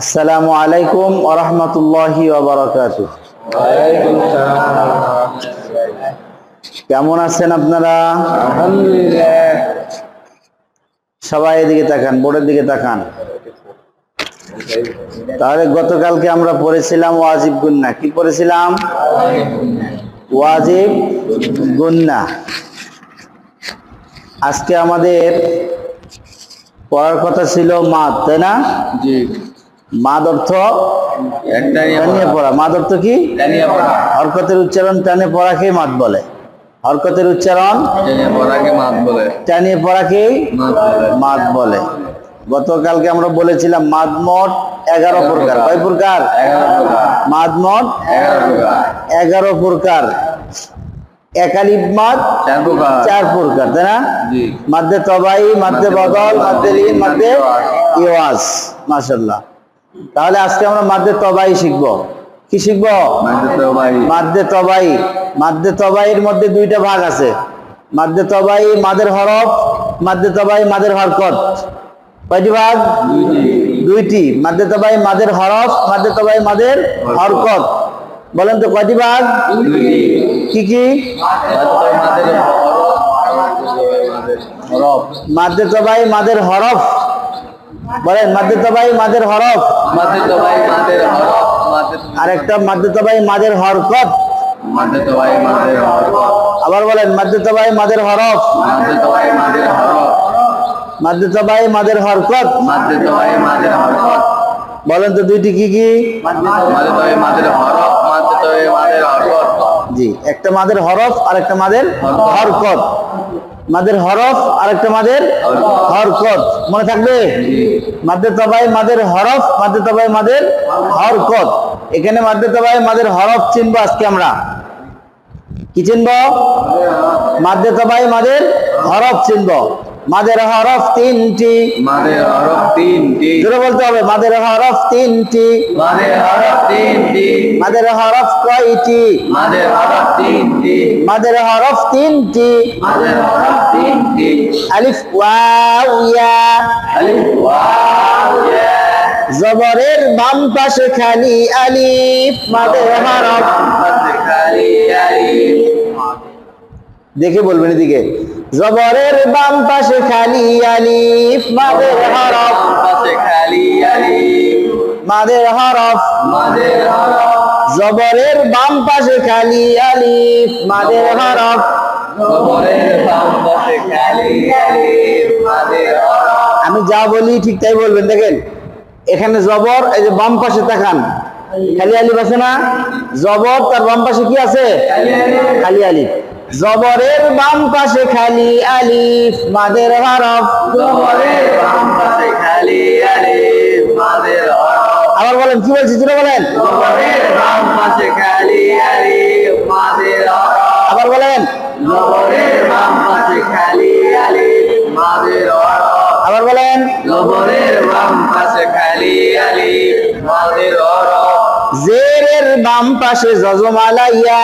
আসসালামু আলাইকুম ওরহমতুল্লাহি ওবরাকাতু কেমন আছেন আপনারা? আলহামদুলিল্লাহ। সবাই এদিকে তাকান বোর্ডের দিকে তাকান। তাহলে গতকালকে আমরা পড়েছিলাম ওয়াজিব গুন্না। কি পড়েছিলাম? ওয়াজিব গুন্না। আজকে আমাদের পড়ার কথা ছিল মাদ তাই না? জি। মাদ অর্থ? টানিয়ে পড়া। মাদ অর্থ কি? হরকতের উচ্চারণ টানে পড়াকেই মাদ বলে? হরকতের উচ্চারণ? টানিয়ে পড়াকে মাত বলে? মাদ বলে। গতকালকে আমরা বলেছিলাম মাদ মোট এগারো প্রকার। কয় প্রকার? এগারো প্রকার। মাদ মোট এগারো প্রকার। একালিপ মাদ চার প্রকার। তাই না? জি। তবাই মাদ্দে বদল লিন মাদ্দে ইওয়াজ। মাশাল্লাহ তাহলে আজকে আমরা মাদ্দে তবাই শিখব। কি শিখব? মাদ্দে তবাই। মাদ্দে তবাইয়ের মধ্যে দুইটা ভাগ আছে। মাদ্দে তবাই মাদের হরফ মাদ্দে তবাই মাদের হরকত। কয়টি ভাগ? দুইটি। মাদ্দে তবাই মাদের হরফ মাদ্দে তবাই মাদের হরকত। বলেন তো কয়টি ভাগ? কি কি? মাদ্দে তবাই মাদের হরফ। বলেন মাদ্দে তবাই মাদের হরফ ভাই মাদের হরফ মাঝে আর একটা মাদ্দে তবাই মাদের হরকত ভাই মাদের হরফ আবার বলেন মাদ্দে তবাই মাদের হরফ ভাই মাদের হরফ মাদ্দে তবাই মাদের হরকত ভাই মাদের হরফ বলেন তো দুইটি কি কি ভাই মাদের হরফ ভাই মাদের হরফ জি একটা মাদের হরফ আর একটা মাদের হরকত মাদের হরফ আর একটা মাদের হরকত। মনে থাকবে? মাদের তবাই মাদের হরফ, মাদের তবাই মাদের হরকত। এখানে মাদের তবাই মাদের হরফ চিনব আজকে আমরা। কি চিনব? মাদের তবাই মাদের হরফ চিনবো। মাদের হরফ তিনটি। মাদের হরফ তিনটি। জোরে বলতে হবে মাদের হরফ তিনটি। মাদের হরফ তিনটি। মাদের হরফ কয়টি? মাদের হরফ তিনটি। মাদের হরফ তিনটি। মাদের হরফ তিনটি। আলিফ ওয়াও ইয়া। আলিফ ওয়াও ইয়া। জবরের বাম পাশে খালি আলিফ মাদের হরফ। খালি আলিফ। দেখে বলবেন এদিকে। জবরের বাম পাশে খালি আলিফ মাদের হরফ। পাশে খালি আলিফ। মাদের হরফ। মাদের হরফ। জবরের বাম পাশে খালি আলিফ মাদের হরফ। জবরের বাম পাশে খালি আলিফ মাদের হরফ। আমি যা বলি ঠিক তাই বলবেন দেখেন। এখানে জবর এই যে বাম পাশে তাকান। খালি আলিফ আছে না? জবর তার বাম পাশে কি আছে? খালি আলিফ। জবরের বাম পাশে খালি আলিফ মাদের হরফ। জবরের বাম পাশে খালি আলিফ মাদের হরফ। আবার বলেন কি বলছি জুড়ে বলেন। জবরের বাম পাশে খালি আলিফ মাদের হরফ। আবার বলেন। জবরের বাম পাশে খালি আলিফ মাদের হরফ। আবার বলেন। জবরের বাম পাশে খালি আলিফ মাদের হরফ। জেরের বাম পাশে জজমালা ইয়া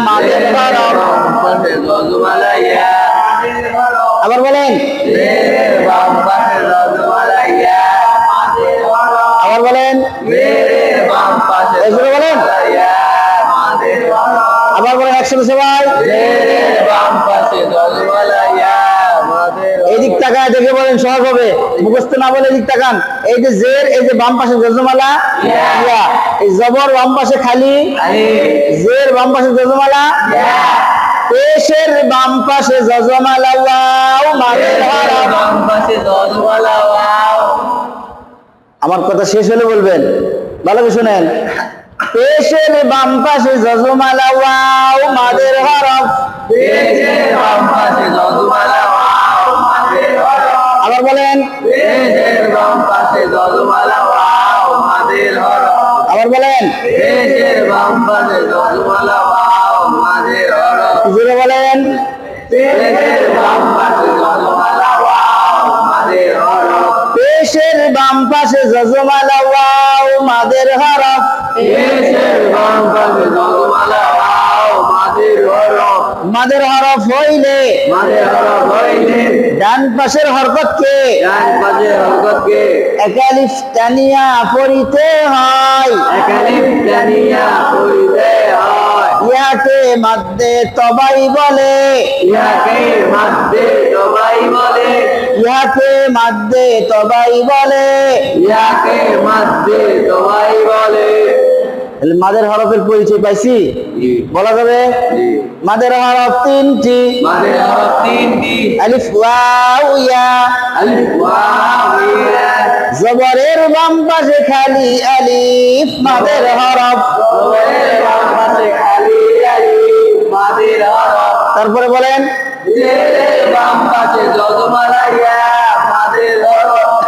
মাদের হরফ আবার বলেন। আবার বলেন। বলেন। আবার বলেন একসাথে সবাই। বাম পাশে তাকায় দেখে বলেন, সহজ হবে। মুখস্থ না বলে এদিক তাকান। এই যে জের, এই যে বাম পাশে জজমালা এই জবর বাম পাশে খালি, জের বাম পাশে জজমালা, পেশের বাম পাশে জজমালা ওয়াও আমার কথা শেষ হলে বলবেন। ভালো করে শুনেন। পেশের বাম পাশে জজমালা ওয়াও মাদের হরফ জেরের বাম পাশে জজমালা আবার বলেন। আবার বলেন। বলেন। বাম পাশে জজমালা ওয়াও মাদের হরফ পেশের বাম পাশে জজমালা ওয়াও মাদের হরফ মাদের হরফ হইলে। ডান পাশের হরকতকে। একালিফ টানিয়া পড়িতে হয়। পড়িতে মাদ্দে তবাই বলে। ইয়াকে মাদ্দে সবাই বলে। ইহাকে মাদ্দে তবাই বলে। ইহাকে মাদ্দে সবাই বলে। মাদের হরফের পরিচয় পাইছি? বলা যাবে? মাদের হরফ তিনটি। মাদের হরফ তিনটি। আলিফ ওয়াও ইয়া। আলিফ ওয়াও ইয়া। জবরের বাম পাশে খালি আলিফ মাদের হরফ। জবরের বাম পাশে খালি আলিফ মাদের হরফ। তারপরে বলেন। বাম পাশে ইয়া মাদের হরফ।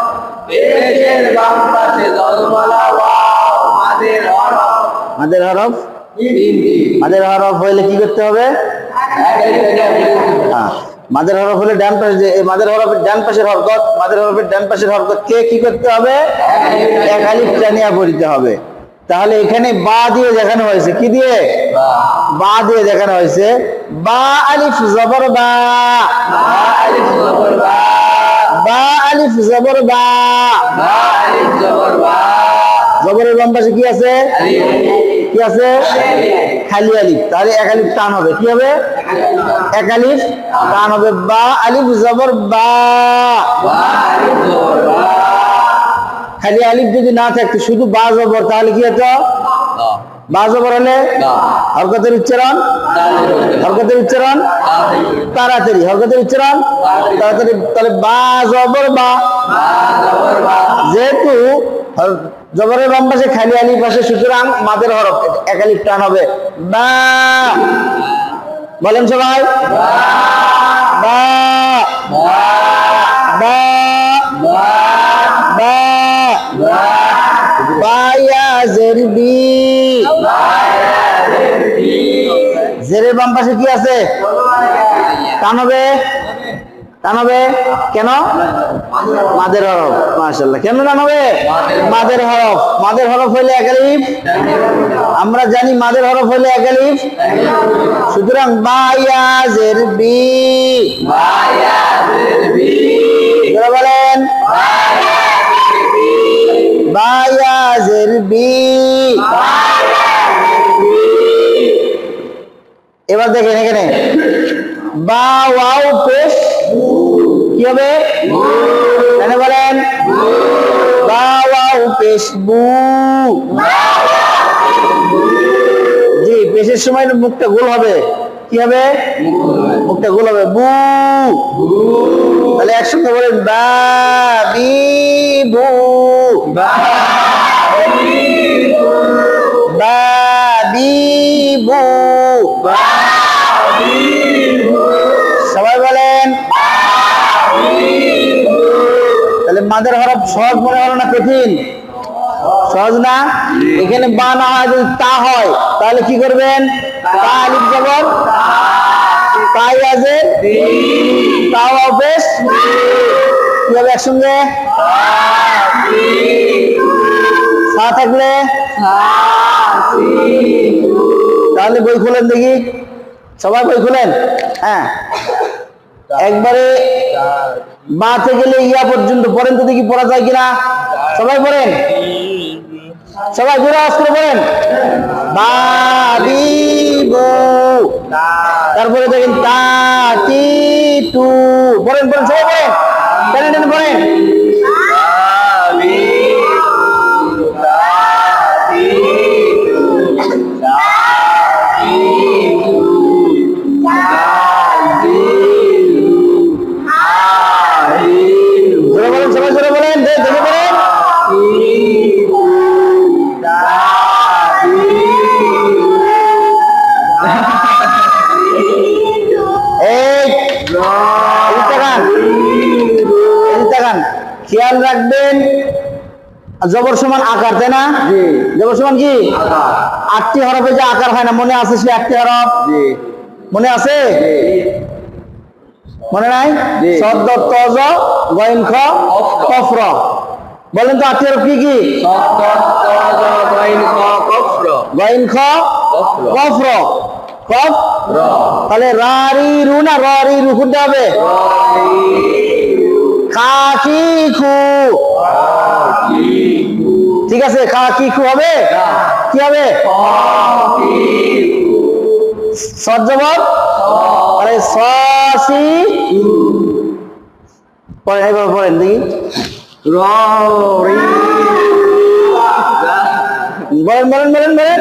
বাম পাশে হরফ মাদের হরফ? মাদের হরফ হইলে কি করতে হবে? হ্যাঁ মাদের হরফ হলে ডান পাশে মাদের হরফের ডান পাশের হরকত, মাদের হরফের ডান পাশের হরকত কে কি করতে হবে? এক আলিফ টানিয়া পড়িতে হবে। তাহলে এখানে বা দিয়ে দেখানো হয়েছে। কি দিয়ে? বা দিয়ে দেখানো হয়েছে। বা আলিফ জবর বা। বা আলিফ জবর বা। জবরের বাম পাশে কি আছে? কি আছে? খালি আলিফ। তাহলে এক আলিফ টান হবে। কি হবে? এক আলিফ টান হবে। বা আলিফ জবর বা। খালি আলিফ যদি না থাকতো, শুধু বা জবর, তাহলে কি হতো? বা জবর হলে? হরকতের উচ্চারণ? হরকতের উচ্চারণ? তাড়াতাড়ি। হরকতের উচ্চারণ? তাড়াতাড়ি। তাহলে বা জবর বা। যেহেতু জবরের বাম পাশে খালি আলিফ পাশে সুতরাং মাদের হরফ এক টান হবে। বা। বলেন সবাই। বা। বা। বাম পাশে কি আছে? টান হবে। টান হবে কেন? মাদের হরফ মাশাল্লাহ কেন টান হবে? মাদের হরফ। মাদের হরফ হইলে একালিফ আমরা জানি মাদের হরফ হইলে একালিফ সুতরাং বায়া জেরবি যারা বলেন। বায়া জেরবি এবার দেখেন এখানে। বা ওয়াও পেশ কি হবে এখানে বলেন। বা বু জি, পেশের সময় মুখটা গোল হবে। কি হবে মুখটা গোল হবে। বু। তাহলে একসঙ্গে বলেন বা বি বু বা বি বু সবাই মাদের হরফ সহজ মনে হলো না কঠিন? সহজ না? এখানে বা না হয় যদি তা হয়, তাহলে কি করবেন? তা আলিফ জবর তাই আছে? তাও অফেস? কি হবে একসঙ্গে? সা থাকলে? তাহলে বই খুলেন দেখি। সবাই বই খুলেন? হ্যাঁ। একবারে মা গেলে ইয়া পর্যন্ত পড়েন তো দেখি পড়া যায় কিনা? সবাই পড়েন? সবাই ঘুরে আস করে পড়েন? তারপরে দেখেন তা। টু পড়েন পড়েন, সবাই খেয়াল রাখবেন জবর সমান আকার তাই না? জবর সমান কি? আটটি হরফে যে আকার হয় না মনে আছে সে আটটি হরফ? মনে আছে? মনে নাই। সদ্দ তজ গইন খ কফর বলেন তো আটটি হরফ কি কি? গইন খ কফর। কফ তাহলে রা রি না র রি খুলতে হবে? খা কি খু ঠিক আছে খা কি খু হবে? কি হবে? সদ জবর তাহলে স পড়েন এবার পড়েন দেখি। রি বলেন বলেন বলেন বলেন।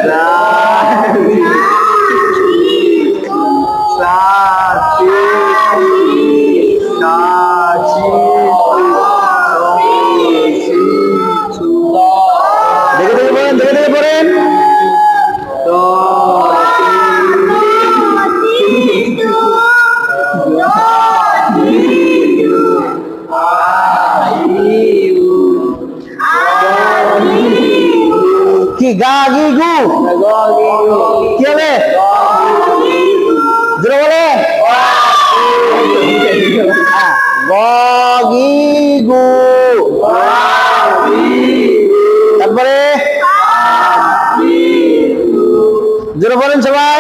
জোরে বলেন সবাই।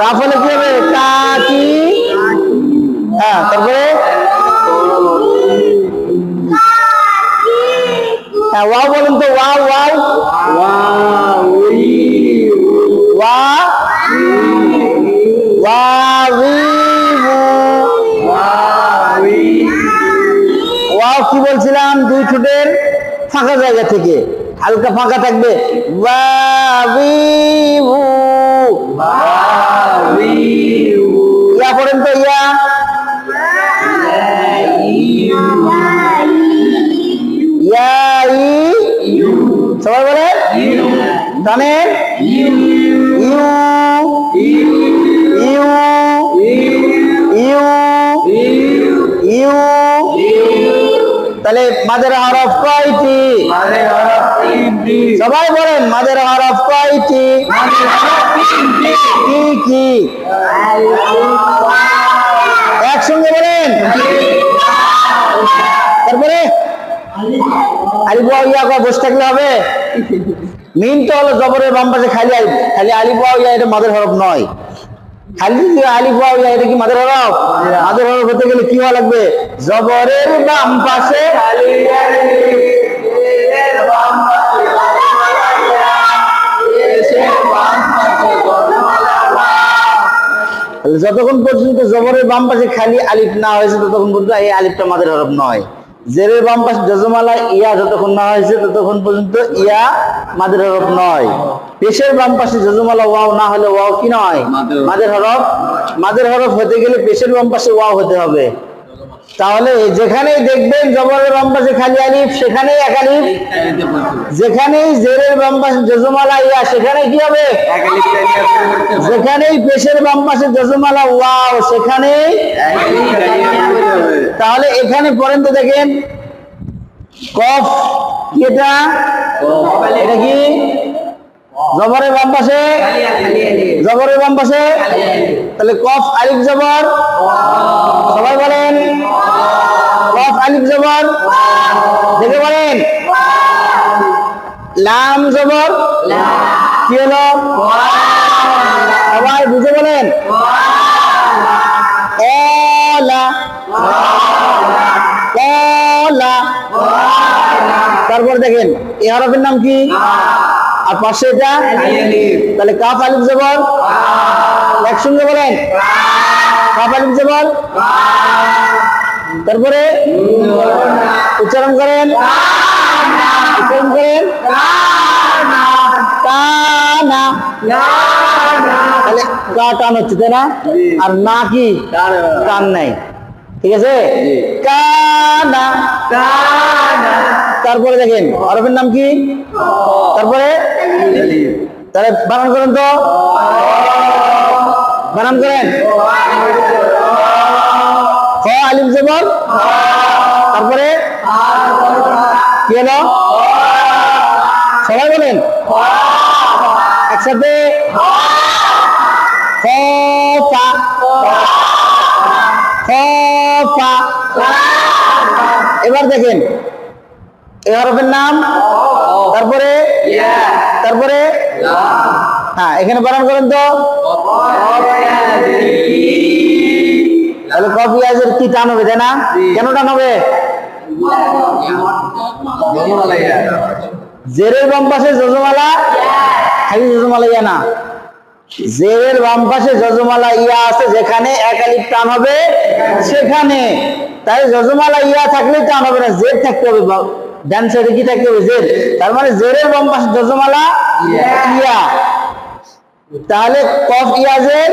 কাফ হলে কি হবে? কা কি হ্যাঁ তারপরে? হ্যাঁ ওয়াও বলুন তো, ওয়াও ওয়াও। ওয়া ওয়া। ওয়াও কি বলছিলাম? দুই ঠোঁটের ফাঁকা জায়গা থেকে। হালকা ফাঁকা থাকবে। ইয়া পড়েন তো ইয়া। সবাই বলে? টানেন ইউ। ইউ। ইউ। ইউ। তাহলে মাদের হরফ কয়টি? সবাই বলেন মাদের হরফ কয়টি? কি কি? একসঙ্গে বলেন। তারপরে? আলিফ ওয়াও ইয়া বসে থাকলে হবে? মিন তো হলো জবরের বাম পাশে খালি খালি আলিফ ইয়া এটা মাদের হরফ নয়। খালি আলিফ ওয়াও এটা কি মাদের হরফ? মাদের হরফ হতে গেলে কি হওয়া লাগবে? জবরের বাম পাশে তাহলে যতক্ষণ পর্যন্ত জবরের বাম পাশে খালি আলিফ না হয়েছে ততক্ষণ পর্যন্ত এই আলিফটা মাদের হরফ নয়। জেরের বাম পাশে যজমালা ইয়া যতক্ষণ না হয়েছে ততক্ষণ পর্যন্ত ইয়া মাদের হরফ নয়। পেশের বাম পাশে যজমালা ওয়াও না হলে ওয়াও কি নয়? মাদের হরফ। মাদের হরফ মাদের হরফ হতে গেলে পেশের বাম পাশে ওয়াও হতে হবে। তাহলে যেখানেই দেখবেন জবরের বাম পাশে খালি আলিফ সেখানেই এক আলিফ। যেখানেই জেরের বাম পাশে যজমালা ইয়া সেখানে কি হবে? যেখানেই পেশের বাম পাশে যজমালা ওয়াও সেখানেই। তাহলে এখানে পড়েন তো দেখেন। কফ কি এটা এটা কি? জবরের বাম পাশে। জবরের বাম পাশে। তাহলে কফ আলিফ জবর। সবাই বলেন। কফ আলিফ জবর। দেখে বলেন। লাম জবর। কি হলো? সবাই বুঝে বলেন। তারপর দেখেন এই হরফের নাম কি? আর পাশে এটা? তাহলে কাফ আলিফ জবর। একসঙ্গে বলেন। কাফ আলিফ জবর। তারপরে উচ্চারণ করেন। উচ্চারণ করেন। কানা তাহলে কা টান হচ্ছে তাই না? আর না কি? কান নাই। ঠিক আছে? কানা তারপরে দেখেন হরফের নাম কি? তারপরে? তাহলে বানান করেন তো। বানান করেন। খ আলিফ জবর। তারপরে? কি হলো? সবাই বলেন। একসাথে? এবার হরফের নাম? তারপরে? তারপরে? হ্যাঁ এখানে বানান করেন তো। তাহলে কফি আজের কি টান হবে, তাই না? কেন টান হবে? জেরের বাম পাশে যজমালা খালি যজমালা ইয়া না। জেরের বাম পাশে যজমালা ইয়া আছে, যেখানে এক আলিফ টান হবে, সেখানে। তাই যজমালা ইয়া থাকলে টান হবে না, জের থাকতে হবে ডান সাইডে কি থাকতে হবে? জের। তার মানে জেরের বাম পাশে যজমালা ইয়া। তাহলে কফ ইয়াজের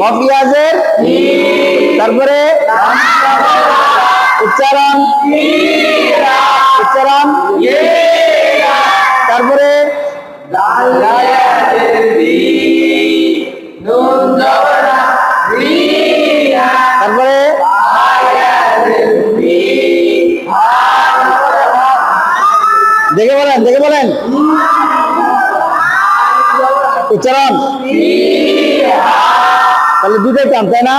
কফ ইয়াজের তারপরে উচ্চারণ উচ্চারণ, তারপরে বলেন, দেখে বলেন। উচ্চারণ? তাহলে দুটোই টান, তাই না?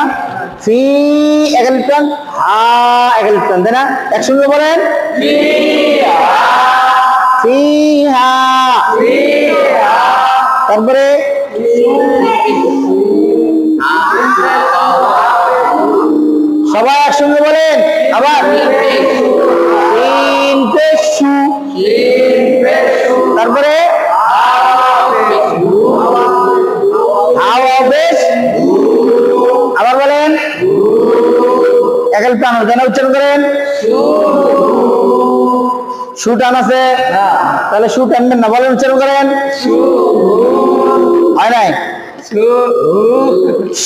ফি এক টান, হা একালিপ টান, তাই না? একসঙ্গে বলেন। তারপরে সু টান আছে? তাহলে সু টানবেন না, বলেন, উচ্চারণ করেন। হয় নাই?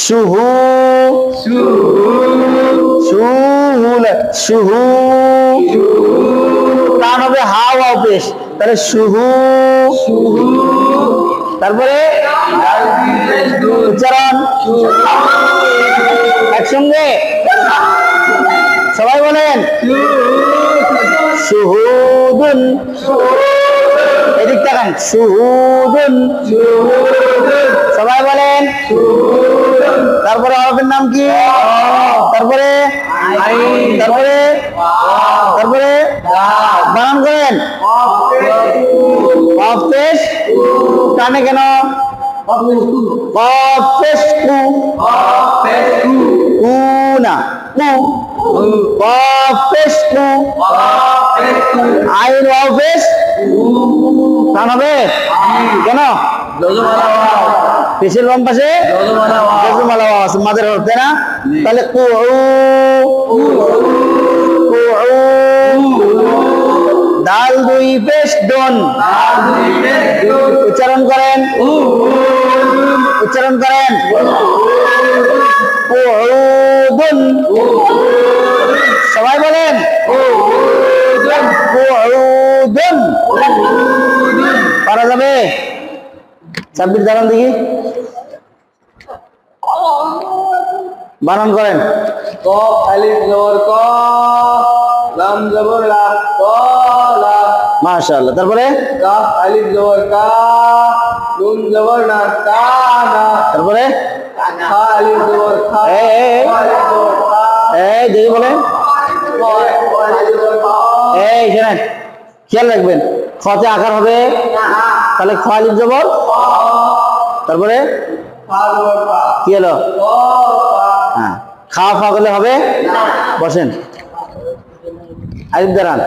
সুহু। সুহু। তাহলে সুহু। তারপরে উচ্চারণ। একসঙ্গে? সবাই বলেন। সুহুদুন এদিক তাকান। সুহুদুন। সবাই বলেন। তারপরে হরফের নাম কি? তারপরে তারপরে তারপরে বানান করেন। কানে কেন? না কু অফেস কু আইন অফেস। কান হবে? কেন? পেশের বাম পাশে? ওয়াও আছে, মাদের হরফ তাই না? তাহলে কু দাল দুই পেশ দন উচ্চারণ করেন। উচ্চারণ করেন। সবাই বলেন। পারা যাবে। ছাব্বিশ দাঁড়ান দেখি। বানান করেন। কফ আলিফ জবর ক, লাম জবর লা মাশাআল্লাহ। তারপরে? কাফ আলিফ জবর কা নুন জবর না কা না। তারপরে? খা আলিফ জবর খা এ, এ, এ। ক আলিফ জবর খা এই দেখি আলিফ এই শোনেন খেয়াল রাখবেন খতে আকার হবে। তাহলে খ আলিফ জবর। তারপরে? কি হলো? হ্যাঁ খাওয়া খাওয়া করলে হবে? বসেন। আলিফ দাঁড়ান।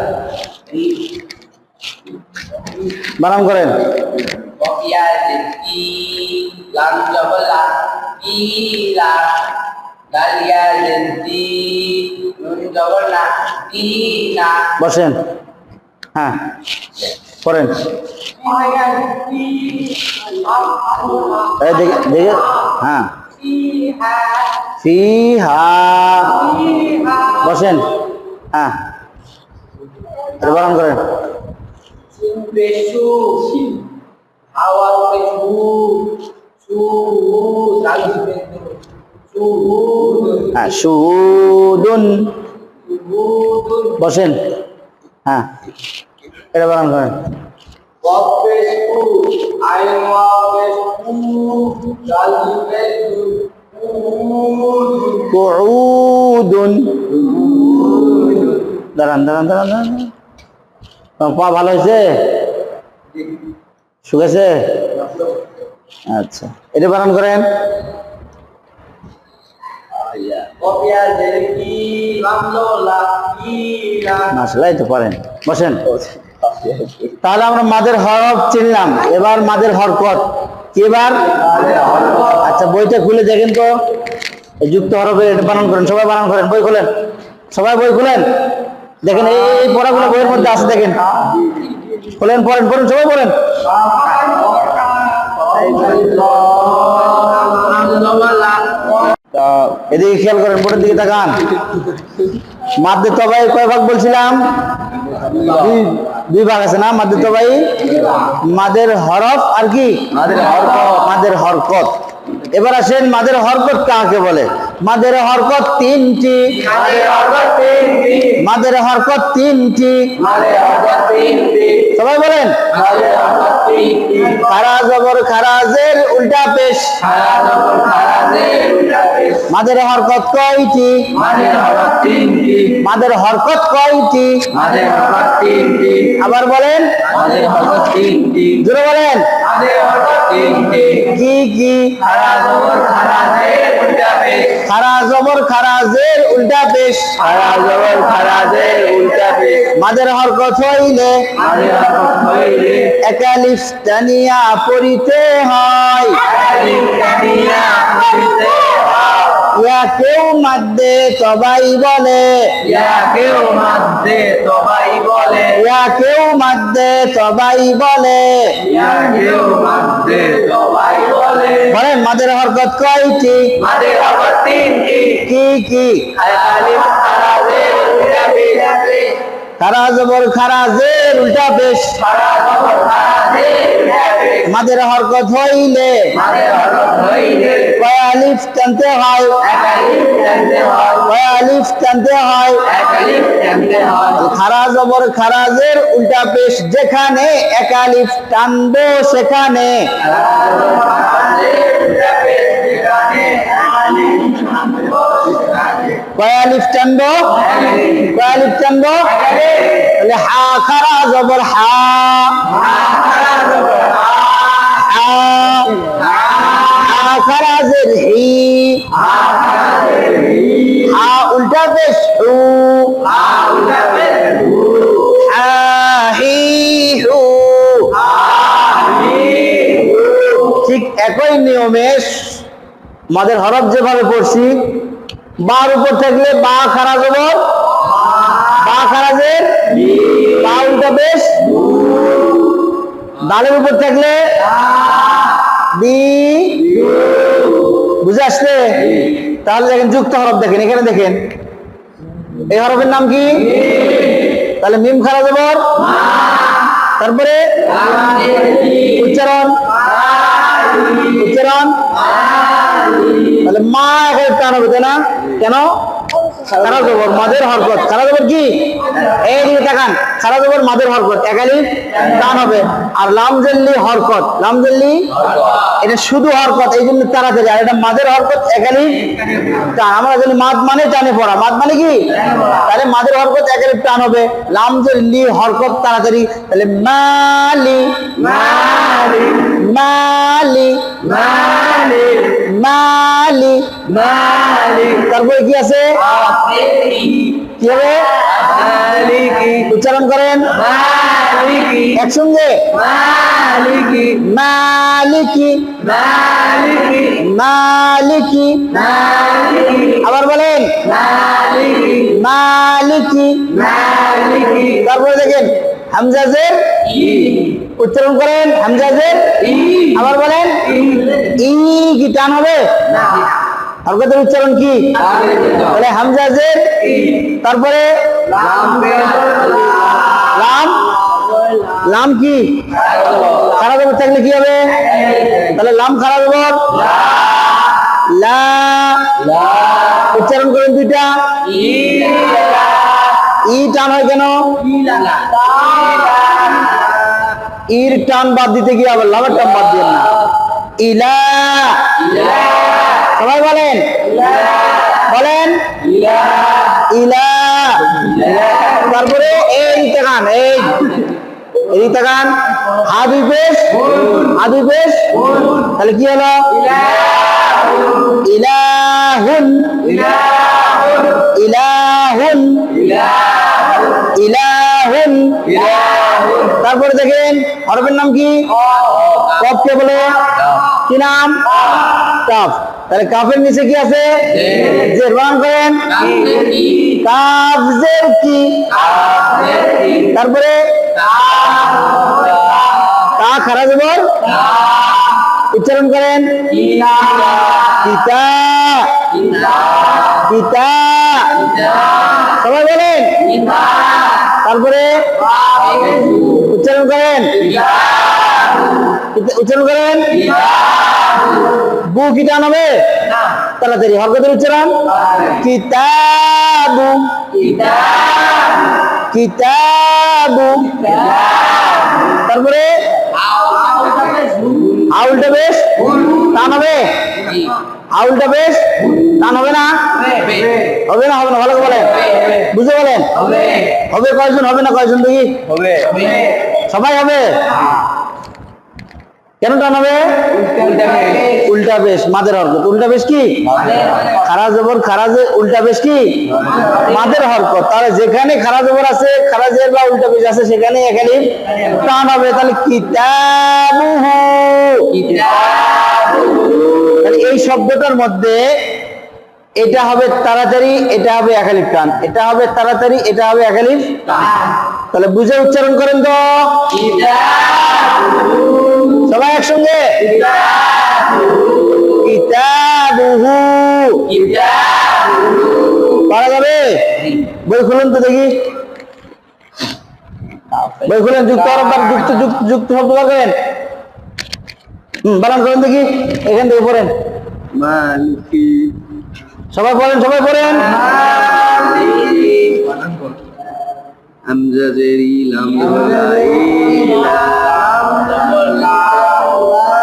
বানান করেন বসেন হ্যাঁ করেন দেখে হ্যাঁ Iha ফি হা Iha বসেন হ্যাঁ বানান করেন Lalu besu Suhu হ্যাঁ সুদুন বসেন হ্যাঁ দাঁড়ান দাঁড়ান দাঁড়ান দাঁড়ান পা ভালো হয়েছে? শুকেছে আচ্ছা। এটা বানান করেন। তো পারেন। তাহলে আমরা মাদের হরফ চিনলাম। এবার মাদের এবার আচ্ছা বইটা যুক্ত হরফে এটা বানান করেন। সবাই বানান করেন। বই খুলেন। সবাই বই খুলেন? দেখেন এই পড়াগুলো বইয়ের মধ্যে আছে দেখেন। বলেন পড়েন পড়েন সবাই তা এদিকে খেয়াল করেন বোর্ডের দিকে তাকান। মাদ্দে তবাই কয় ভাগ বলছিলাম? দুই ভাগ আছে না? মাদ্দে তবাই? মাদের হরফ আর কি? মাদের মাদের হরকত। এবার আসেন মাদের হরকত কাকে বলে? মাদের হরকত তিনটি মাদের হরকত তিনটি সবাই বলেন খারা জবর খারাজের উল্টা পেশ মাদের হরকত কয়টি মাদের হরকত কয়টি আবার বলেন জোরে বলেন কি কি? খারা জবর খারাজের উল্টা পেশ মাদের হরকত হইলে একালিফ টানিয়া পড়িতে হয়। ইয়া কেউ মাদ্দে তবাই বলে। ইয়া কেউ মাদ্দে তবাই বলে। বলেন মাদের হরকত কয়টি কি? কি খারা জবর খারাজের উল্টা পেশ মাদের হরকত হইলে কয়ালিফ টানতে হয়। কয়ালিফ টানতে হয়। খারা জবর খারাজের উল্টা পেশ যেখানে একালিফ টানবো সেখানে কয়ালিফ টানবো কয়ালিফ টানবো তাহলে হা খারা জবর হা। হা। হা হি। উল্টা পেশ হু। ঠিক একই নিয়মে মাদের হরফ যেভাবে পড়ছি বার উপর থাকলে বা খারা জবর? বা খারাজের? বা উল্টা পেশ দালের উপর থাকলে? বুঝে আসলে? তাহলে দেখেন যুক্ত হরফ দেখেন, এখানে দেখেন। এই হরফের নাম কি? তাহলে মিম খারা জবর। তারপরে? উচ্চারণ? উচ্চারণ? তাহলে মা এখানে টান হবে না? কেন? মাদের হরকত। কি? জবর, মাদের হরকত। একালি টান হবে। আর হরকত। এটা শুধু হরকত, এই জন্য তাড়াতাড়ি। আর এটা মাদের হরকত টান আমরা জানি মাদ টানে পড়া। মাদ মানে কি? তাহলে মাদের হরকত টান হবে। হরকত তাহলে মালি মালি মালি তারপরে কি আছে? কি হবে? উচ্চারণ করেন। একসঙ্গে। মালিকি। মালিকি। আবার বলেন। মালিকি। তারপরে দেখেন হামজাজের উচ্চারণ করেন হামজাজের আবার বলেন, ই কি টান হবে? হরকতের উচ্চারণ কি? তাহলে হামজাজের তারপরে লাম কি? খারাপ থাকলে কি হবে? তাহলে লাম খারাপ লা, উচ্চারণ করেন দুইটা। ই টান হয় কেন? ইর টান বাদ দিতে গিয়ে আবার লামের টান বাদ দিয়ে না। ইলা। সবাই বলেন। বলেন। ইলা। তারপরে এই তাকান এই। তাকান হাবি পেশ। হাবি পেশ। তাহলে কি হলো? ইলাহুন ইলাহুন। ইলাহুন। তারপরে দেখেন হরফের নাম কি? কফ কে বলে? কি। নাম? কাফ। তাহলে কাফের নিচে কি আছে? যে বানান করেন। কাফ জের কি? তারপরে? তা। খারা জবর উচ্চারণ করেন। পিতা। পিতা। সবাই বলেন। তারপরে উচ্চারণ করেন। উচ্চারণ করেন। বু কি টান হবে? তাড়াতাড়ি হরকতের উচ্চারণ। কিতাবু। কিতাবু। তারপরে আউলটা বেশ টান হবে। আউলটা বেশ টান হবে না? হবে না হবে না ভালো বলেন। বুঝে বলেন? হবে কয়জন হবে না কয়জন দেখি? হবে। সবাই হবে? কেন টান হবে? উল্টা বেশ মাদের হরকত। উল্টা বেশ কি? খারা জবর খারাজে উল্টা বেশ কি? মাদের হরকত। তাহলে যেখানে খারা জবর আছে খারাজের বা উল্টা বেশ আছে সেখানে এখানে টান হবে। তাহলে কিতাবুহু। তাহলে এই শব্দটার মধ্যে এটা হবে তাড়াতাড়ি, এটা হবে একালিফ টান। এটা হবে তাড়াতাড়ি, এটা হবে একালিফ তাহলে বুঝে উচ্চারণ করেন তো। সবাই একসঙ্গে? পারা যাবে? বই খুলুন তো দেখি। বই খুলেন, যুক্ত যুক্ত যুক্ত যুক্ত শব্দ হুম বানান করেন দেখি এখান থেকে পড়েন। সবাই পড়েন সবাই পড়েন। আমজাজেরি ওয়া